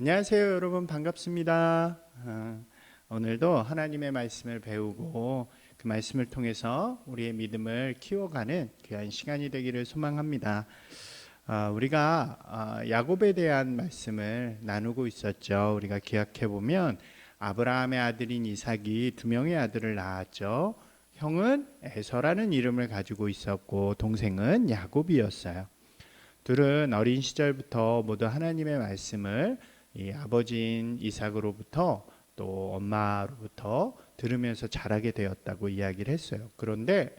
안녕하세요, 여러분 반갑습니다. 아, 오늘도 하나님의 말씀을 배우고 그 말씀을 통해서 우리의 믿음을 키워가는 귀한 시간이 되기를 소망합니다. 아, 우리가 아, 야곱에 대한 말씀을 나누고 있었죠. 우리가 기억해 보면 아브라함의 아들인 이삭이 두 명의 아들을 낳았죠. 형은 에서라는 이름을 가지고 있었고 동생은 야곱이었어요. 둘은 어린 시절부터 모두 하나님의 말씀을 이 아버지인 이삭으로부터 또 엄마로부터 들으면서 자라게 되었다고 이야기를 했어요. 그런데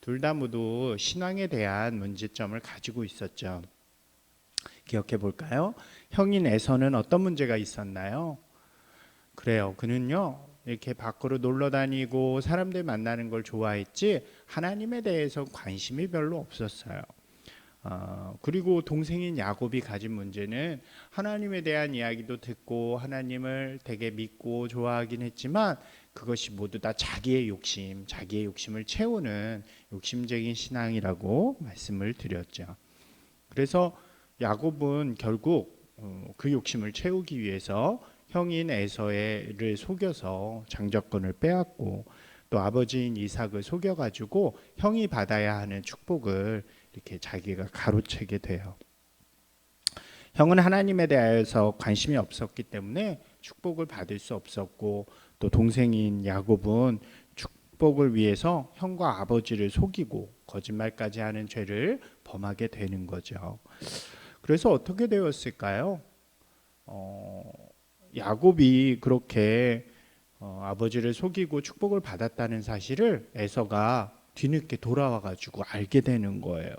둘 다 모두 신앙에 대한 문제점을 가지고 있었죠. 기억해 볼까요? 형인 에서는 어떤 문제가 있었나요? 그래요. 그는요. 이렇게 밖으로 놀러 다니고 사람들 만나는 걸 좋아했지 하나님에 대해서 관심이 별로 없었어요. 어, 그리고 동생인 야곱이 가진 문제는 하나님에 대한 이야기도 듣고 하나님을 되게 믿고 좋아하긴 했지만 그것이 모두 다 자기의 욕심, 자기의 욕심을 채우는 욕심적인 신앙이라고 말씀을 드렸죠. 그래서 야곱은 결국 어, 그 욕심을 채우기 위해서 형인 에서를 속여서 장자권을 빼앗고 또 아버지인 이삭을 속여가지고 형이 받아야 하는 축복을 이렇게 자기가 가로채게 돼요. 형은 하나님에 대해서 관심이 없었기 때문에 축복을 받을 수 없었고 또 동생인 야곱은 축복을 위해서 형과 아버지를 속이고 거짓말까지 하는 죄를 범하게 되는 거죠. 그래서 어떻게 되었을까요? 어, 야곱이 그렇게 어, 아버지를 속이고 축복을 받았다는 사실을 에서가 뒤늦게 돌아와 가지고 알게 되는 거예요.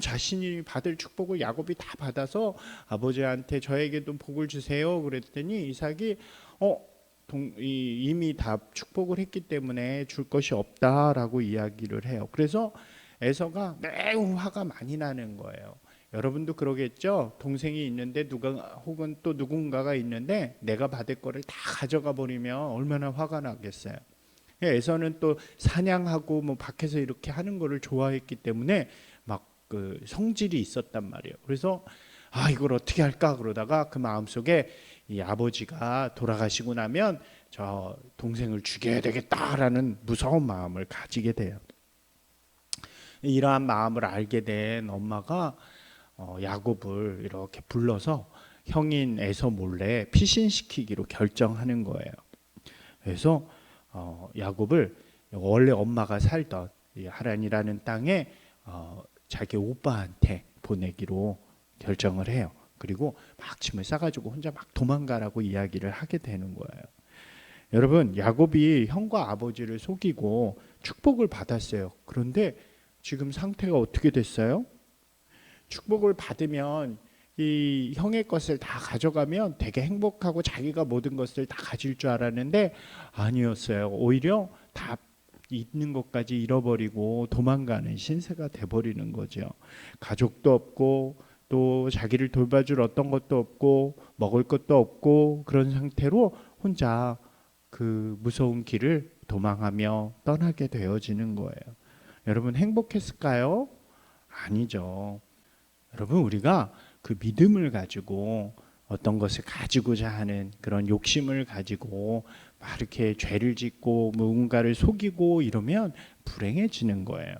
자신이 받을 축복을 야곱이 다 받아서 아버지한테 저에게도 복을 주세요. 그랬더니 이삭이 어 동, 이, 이미 다 축복을 했기 때문에 줄 것이 없다라고 이야기를 해요. 그래서 에서가 매우 화가 많이 나는 거예요. 여러분도 그러겠죠. 동생이 있는데 누가 혹은 또 누군가가 있는데 내가 받을 거를 다 가져가 버리면 얼마나 화가 나겠어요. 에서는 또 사냥하고 뭐 밖에서 이렇게 하는 거를 좋아했기 때문에 막 그 성질이 있었단 말이에요. 그래서 아 이걸 어떻게 할까 그러다가 그 마음속에 이 아버지가 돌아가시고 나면 저 동생을 죽여야 되겠다라는 무서운 마음을 가지게 돼요. 이러한 마음을 알게 된 엄마가 어, 야곱을 이렇게 불러서 형인 에서 몰래 피신시키기로 결정하는 거예요. 그래서 어, 야곱을 원래 엄마가 살던 이 하란이라는 땅에 어, 자기 오빠한테 보내기로 결정을 해요. 그리고 막 짐을 싸가지고 혼자 막 도망가라고 이야기를 하게 되는 거예요. 여러분, 야곱이 형과 아버지를 속이고 축복을 받았어요. 그런데 지금 상태가 어떻게 됐어요? 축복을 받으면 이 형의 것을 다 가져가면 되게 행복하고 자기가 모든 것을 다 가질 줄 알았는데 아니었어요. 오히려 다 있는 것까지 잃어버리고 도망가는 신세가 돼버리는 거죠. 가족도 없고 또 자기를 돌봐줄 어떤 것도 없고 먹을 것도 없고 그런 상태로 혼자 그 무서운 길을 도망하며 떠나게 되어지는 거예요. 여러분 행복했을까요? 아니죠. 여러분 우리가 그 믿음을 가지고 어떤 것을 가지고자 하는 그런 욕심을 가지고 막 이렇게 죄를 짓고 누군가를 속이고 이러면 불행해지는 거예요.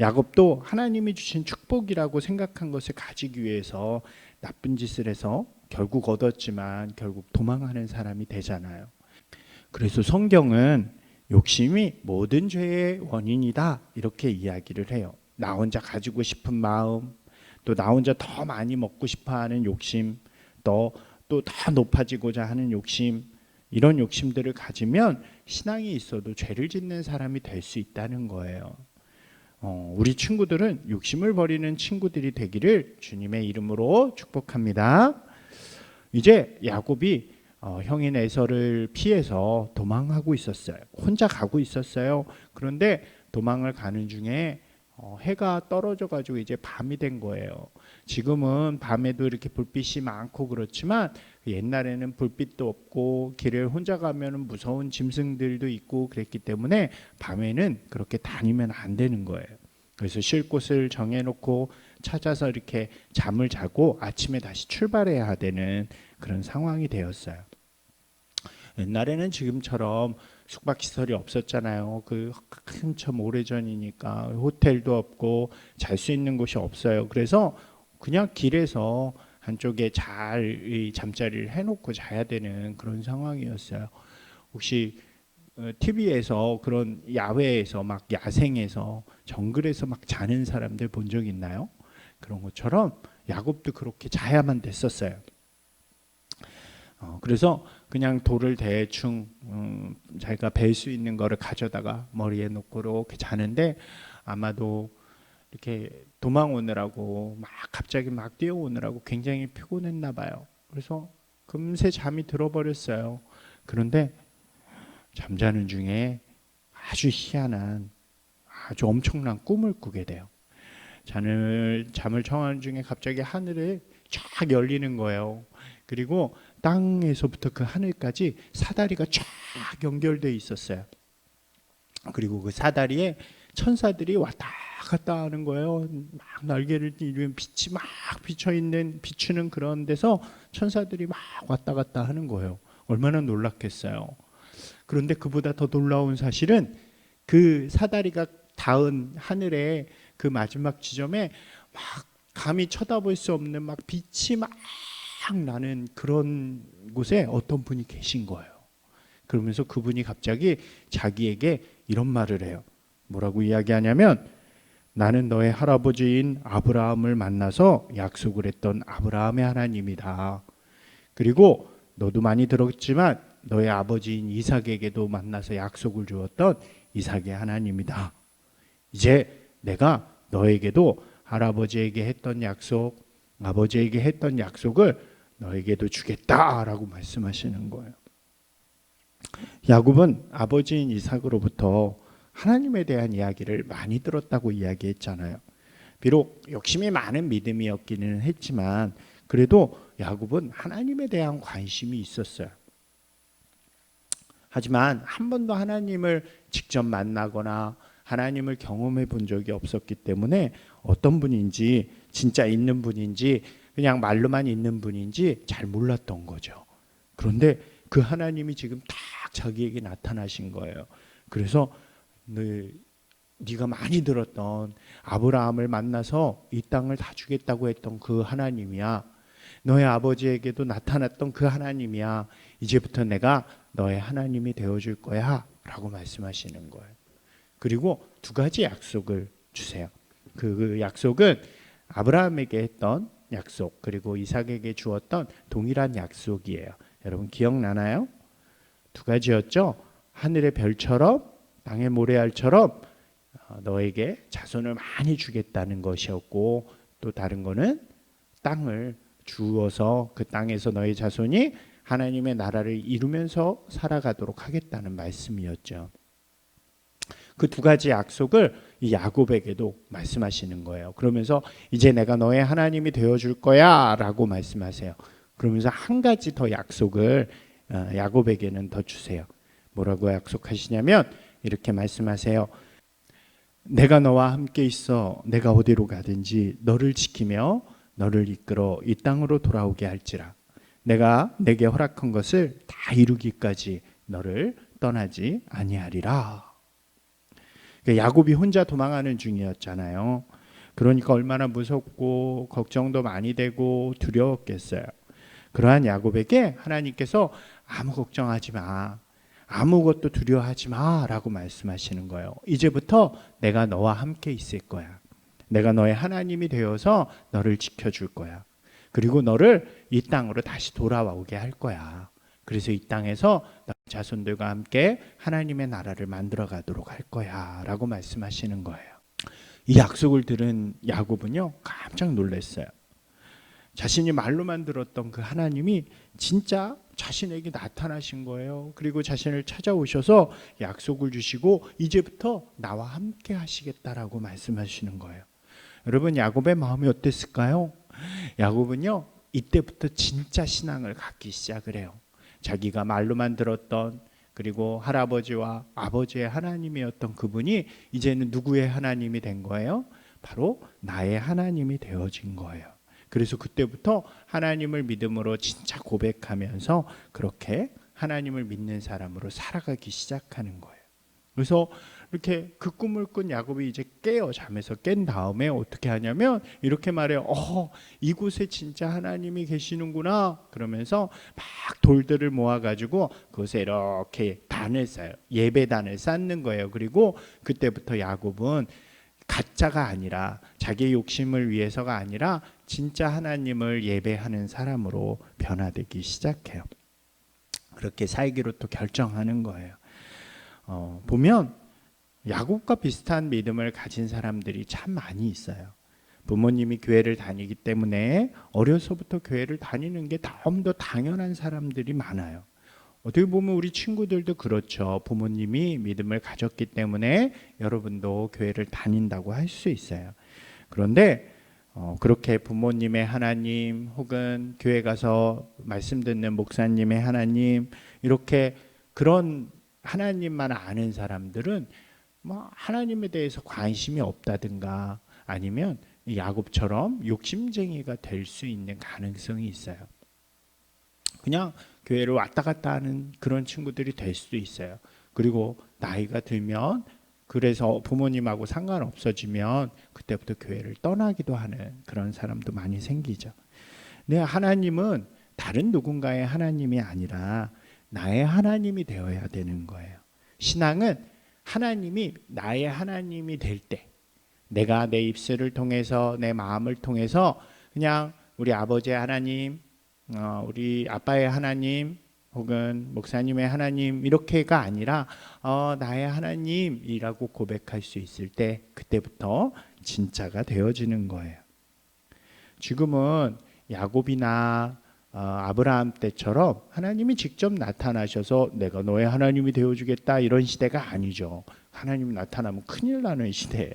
야곱도 하나님이 주신 축복이라고 생각한 것을 가지기 위해서 나쁜 짓을 해서 결국 얻었지만 결국 도망하는 사람이 되잖아요. 그래서 성경은 욕심이 모든 죄의 원인이다 이렇게 이야기를 해요. 나 혼자 가지고 싶은 마음, 또 나 혼자 더 많이 먹고 싶어하는 욕심, 또 또 더 높아지고자 하는 욕심, 이런 욕심들을 가지면 신앙이 있어도 죄를 짓는 사람이 될 수 있다는 거예요. 어, 우리 친구들은 욕심을 버리는 친구들이 되기를 주님의 이름으로 축복합니다. 이제 야곱이 어, 형인 에서를 피해서 도망하고 있었어요. 혼자 가고 있었어요. 그런데 도망을 가는 중에 어, 해가 떨어져 가지고 이제 밤이 된 거예요. 지금은 밤에도 이렇게 불빛이 많고 그렇지만 옛날에는 불빛도 없고 길을 혼자 가면은 무서운 짐승들도 있고 그랬기 때문에 밤에는 그렇게 다니면 안 되는 거예요. 그래서 쉴 곳을 정해놓고 찾아서 이렇게 잠을 자고 아침에 다시 출발해야 되는 그런 상황이 되었어요. 옛날에는 지금처럼 숙박 시설이 없었잖아요. 그 한참 오래 전이니까 호텔도 없고 잘 수 있는 곳이 없어요. 그래서 그냥 길에서 한쪽에 잘이 잠자리를 해놓고 자야 되는 그런 상황이었어요. 혹시 TV에서 그런 야외에서 막 야생에서 정글에서 막 자는 사람들 본 적 있나요? 그런 것처럼 야곱도 그렇게 자야만 됐었어요. 어, 그래서 그냥 돌을 대충 음, 자기가 벨 수 있는 거를 가져다가 머리에 놓고 이렇게 자는데 아마도 이렇게 도망 오느라고 막 갑자기 막 뛰어오느라고 굉장히 피곤했나 봐요. 그래서 금세 잠이 들어버렸어요. 그런데 잠자는 중에 아주 희한한 아주 엄청난 꿈을 꾸게 돼요. 잠을 잠을 청하는 중에 갑자기 하늘에 쫙 열리는 거예요. 그리고 땅에서부터 그 하늘까지 사다리가 쫙 연결돼 있었어요. 그리고 그 사다리에 천사들이 왔다 갔다 하는 거예요. 막 날개를 띠면 빛이 막 비쳐 있는 비추는 그런 데서 천사들이 막 왔다 갔다 하는 거예요. 얼마나 놀랐겠어요. 그런데 그보다 더 놀라운 사실은 그 사다리가 닿은 하늘의 그 마지막 지점에 막 감히 쳐다볼 수 없는 막 빛이 막 나는 그런 곳에 어떤 분이 계신 거예요. 그러면서 그분이 갑자기 자기에게 이런 말을 해요. 뭐라고 이야기하냐면 나는 너의 할아버지인 아브라함을 만나서 약속을 했던 아브라함의 하나님이다. 그리고 너도 많이 들었지만 너의 아버지인 이삭에게도 만나서 약속을 주었던 이삭의 하나님이다. 이제 내가 너에게도 할아버지에게 했던 약속, 아버지에게 했던 약속을 너에게도 주겠다라고 말씀하시는 거예요. 야곱은 아버지인 이삭으로부터 하나님에 대한 이야기를 많이 들었다고 이야기했잖아요. 비록 욕심이 많은 믿음이었기는 했지만 그래도 야곱은 하나님에 대한 관심이 있었어요. 하지만 한 번도 하나님을 직접 만나거나 하나님을 경험해 본 적이 없었기 때문에 어떤 분인지 진짜 있는 분인지 그냥 말로만 있는 분인지 잘 몰랐던 거죠. 그런데 그 하나님이 지금 딱 자기에게 나타나신 거예요. 그래서 네, 네가 많이 들었던 아브라함을 만나서 이 땅을 다 주겠다고 했던 그 하나님이야. 너의 아버지에게도 나타났던 그 하나님이야. 이제부터 내가 너의 하나님이 되어줄 거야. 라고 말씀하시는 거예요. 그리고 두 가지 약속을 주세요. 그 약속은 아브라함에게 했던 약속 그리고 이삭에게 주었던 동일한 약속이에요. 여러분 기억나나요? 두 가지였죠. 하늘의 별처럼 땅의 모래알처럼 어, 너에게 자손을 많이 주겠다는 것이었고 또 다른 거는 땅을 주어서 그 땅에서 너의 자손이 하나님의 나라를 이루면서 살아가도록 하겠다는 말씀이었죠. 그 두 가지 약속을 이 야곱에게도 말씀하시는 거예요. 그러면서 이제 내가 너의 하나님이 되어 줄 거야라고 말씀하세요. 그러면서 한 가지 더 약속을 어, 야곱에게는 더 주세요. 뭐라고 약속하시냐면 이렇게 말씀하세요. 내가 너와 함께 있어 내가 어디로 가든지 너를 지키며 너를 이끌어 이 땅으로 돌아오게 할지라 내가 내게 허락한 것을 다 이루기까지 너를 떠나지 아니하리라. 그러니까 야곱이 혼자 도망하는 중이었잖아요. 그러니까 얼마나 무섭고 걱정도 많이 되고 두려웠겠어요. 그러한 야곱에게 하나님께서 아무 걱정하지 마. 아무것도 두려워하지 마 라고 말씀하시는 거예요. 이제부터 내가 너와 함께 있을 거야. 내가 너의 하나님이 되어서 너를 지켜줄 거야. 그리고 너를 이 땅으로 다시 돌아오게 할 거야. 그래서 이 땅에서 자손들과 함께 하나님의 나라를 만들어 가도록 할 거야라고 말씀하시는 거예요. 이 약속을 들은 야곱은요 깜짝 놀랐어요. 자신이 말로만 들었던 그 하나님이 진짜 자신에게 나타나신 거예요. 그리고 자신을 찾아오셔서 약속을 주시고 이제부터 나와 함께 하시겠다라고 말씀하시는 거예요. 여러분 야곱의 마음이 어땠을까요? 야곱은요 이때부터 진짜 신앙을 갖기 시작을 해요. 자기가 말로만 들었던 그리고 할아버지와 아버지의 하나님이었던 그분이 이제는 누구의 하나님이 된 거예요? 바로 나의 하나님이 되어진 거예요. 그래서 그때부터 하나님을 믿음으로 진짜 고백하면서 그렇게 하나님을 믿는 사람으로 살아가기 시작하는 거예요. 그래서 이렇게 그 꿈을 꾼 야곱이 이제 깨어 잠에서 깬 다음에 어떻게 하냐면 이렇게 말해요. 어, 이곳에 진짜 하나님이 계시는구나. 그러면서 막 돌들을 모아 가지고 그곳에 이렇게 단을 쌓아요. 예배단을 쌓는 거예요. 그리고 그때부터 야곱은 가짜가 아니라 자기의 욕심을 위해서가 아니라 진짜 하나님을 예배하는 사람으로 변화되기 시작해요. 그렇게 살기로 또 결정하는 거예요. 어, 보면 야곱과 비슷한 믿음을 가진 사람들이 참 많이 있어요. 부모님이 교회를 다니기 때문에 어려서부터 교회를 다니는 게 너무 더 당연한 사람들이 많아요. 어떻게 보면 우리 친구들도 그렇죠. 부모님이 믿음을 가졌기 때문에 여러분도 교회를 다닌다고 할 수 있어요. 그런데 어, 그렇게 부모님의 하나님 혹은 교회 가서 말씀 듣는 목사님의 하나님 이렇게 그런 하나님만 아는 사람들은 뭐 하나님에 대해서 관심이 없다든가 아니면 이 야곱처럼 욕심쟁이가 될 수 있는 가능성이 있어요. 그냥 교회를 왔다 갔다 하는 그런 친구들이 될 수도 있어요. 그리고 나이가 들면 그래서 부모님하고 상관없어지면 그때부터 교회를 떠나기도 하는 그런 사람도 많이 생기죠. 근데 하나님은 다른 누군가의 하나님이 아니라 나의 하나님이 되어야 되는 거예요. 신앙은 하나님이 나의 하나님이 될 때, 내가 내 입술을 통해서 내 마음을 통해서 그냥 우리 아버지의 하나님, 어, 우리 아빠의 하나님, 혹은 목사님의 하나님 이렇게가 아니라 어, 나의 하나님이라고 고백할 수 있을 때 그때부터 진짜가 되어지는 거예요. 지금은 야곱이나 어, 아브라함 때처럼 하나님이 직접 나타나셔서 내가 너의 하나님이 되어주겠다 이런 시대가 아니죠. 하나님이 나타나면 큰일 나는 시대예요.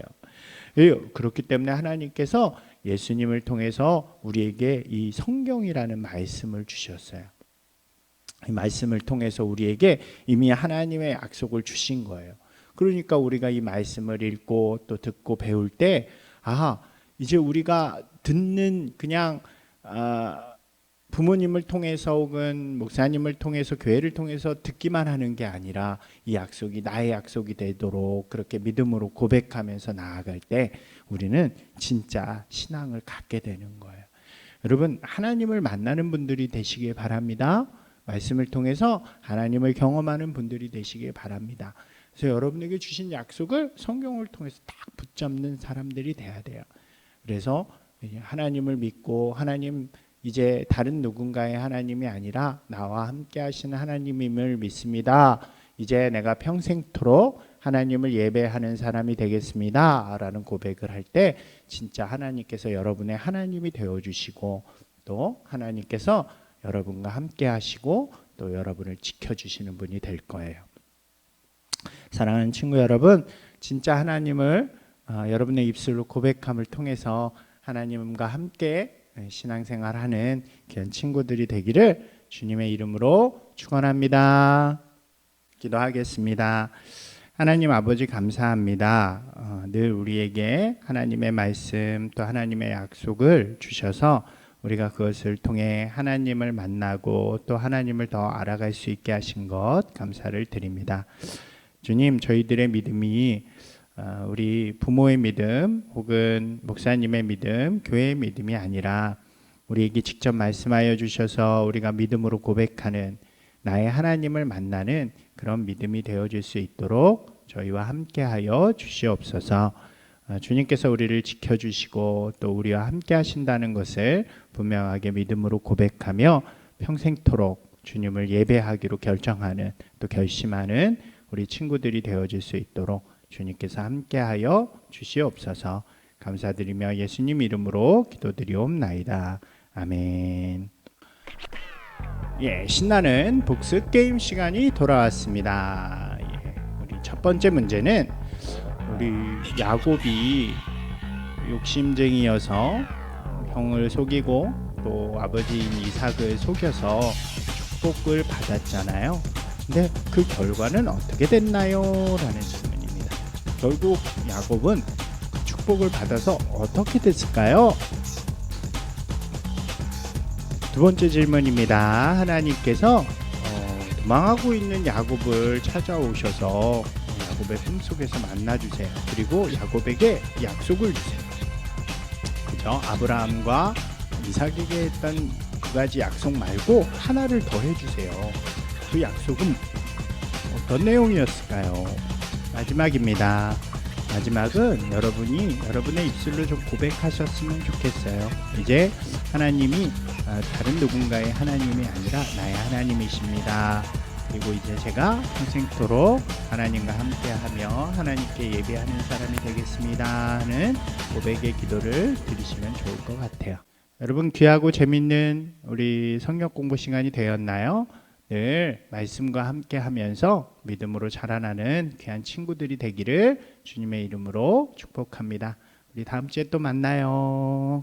예, 그렇기 때문에 하나님께서 예수님을 통해서 우리에게 이 성경이라는 말씀을 주셨어요. 이 말씀을 통해서 우리에게 이미 하나님의 약속을 주신 거예요. 그러니까 우리가 이 말씀을 읽고 또 듣고 배울 때, 아, 이제 우리가 듣는 그냥 아, 부모님을 통해서 혹은 목사님을 통해서 교회를 통해서 듣기만 하는 게 아니라 이 약속이 나의 약속이 되도록 그렇게 믿음으로 고백하면서 나아갈 때 우리는 진짜 신앙을 갖게 되는 거예요. 여러분 하나님을 만나는 분들이 되시길 바랍니다. 말씀을 통해서 하나님을 경험하는 분들이 되시길 바랍니다. 그래서 여러분에게 주신 약속을 성경을 통해서 딱 붙잡는 사람들이 돼야 돼요. 그래서 하나님을 믿고 하나님 이제 다른 누군가의 하나님이 아니라 나와 함께 하시는 하나님임을 믿습니다. 이제 내가 평생토록 하나님을 예배하는 사람이 되겠습니다. 라는 고백을 할 때 진짜 하나님께서 여러분의 하나님이 되어 주시고 또 하나님께서 여러분과 함께 하시고 또 여러분을 지켜 주시는 분이 될 거예요. 사랑하는 친구 여러분, 진짜 하나님을 어, 여러분의 입술로 고백함을 통해서 하나님과 함께 신앙생활하는 귀한 친구들이 되기를 주님의 이름으로 축원합니다. 기도하겠습니다. 하나님 아버지 감사합니다. 어, 늘 우리에게 하나님의 말씀 또 하나님의 약속을 주셔서 우리가 그것을 통해 하나님을 만나고 또 하나님을 더 알아갈 수 있게 하신 것 감사를 드립니다. 주님, 저희들의 믿음이 어, 우리 부모의 믿음 혹은 목사님의 믿음, 교회의 믿음이 아니라 우리에게 직접 말씀하여 주셔서 우리가 믿음으로 고백하는 나의 하나님을 만나는 그런 믿음이 되어질 수 있도록 저희와 함께하여 주시옵소서. 어, 주님께서 우리를 지켜주시고 또 우리와 함께 하신다는 것을 분명하게 믿음으로 고백하며 평생토록 주님을 예배하기로 결정하는 또 결심하는 우리 친구들이 되어질 수 있도록 주님께서 함께하여 주시옵소서 감사드리며 예수님 이름으로 기도드리옵나이다. 아멘. 예, 신나는 복습 게임 시간이 돌아왔습니다. 예, 우리 첫 번째 문제는 우리 야곱이 욕심쟁이여서 형을 속이고 또 아버지인 이삭을 속여서 축복을 받았잖아요. 근데 그 결과는 어떻게 됐나요? 라는 질문입니다. 결국 야곱은 그 축복을 받아서 어떻게 됐을까요? 두 번째 질문입니다. 하나님께서 어, 도망하고 있는 야곱을 찾아오셔서 야곱의 꿈속에서 만나 주세요. 그리고 야곱에게 약속을 주세요. 그죠? 아브라함과 이삭에게 했던 두 가지 약속 말고 하나를 더 해주세요. 그 약속은 어떤 내용이었을까요? 마지막입니다. 마지막은 여러분이 여러분의 입술로 좀 고백하셨으면 좋겠어요. 이제 하나님이 아, 다른 누군가의 하나님이 아니라 나의 하나님이십니다. 그리고 이제 제가 평생토록 하나님과 함께하며 하나님께 예배하는 사람이 되겠습니다 하는 고백의 기도를 드리시면 좋을 것 같아요. 여러분 귀하고 재밌는 우리 성경 공부 시간이 되었나요? 늘 말씀과 함께 하면서 믿음으로 자라나는 귀한 친구들이 되기를 주님의 이름으로 축복합니다. 우리 다음 주에 또 만나요.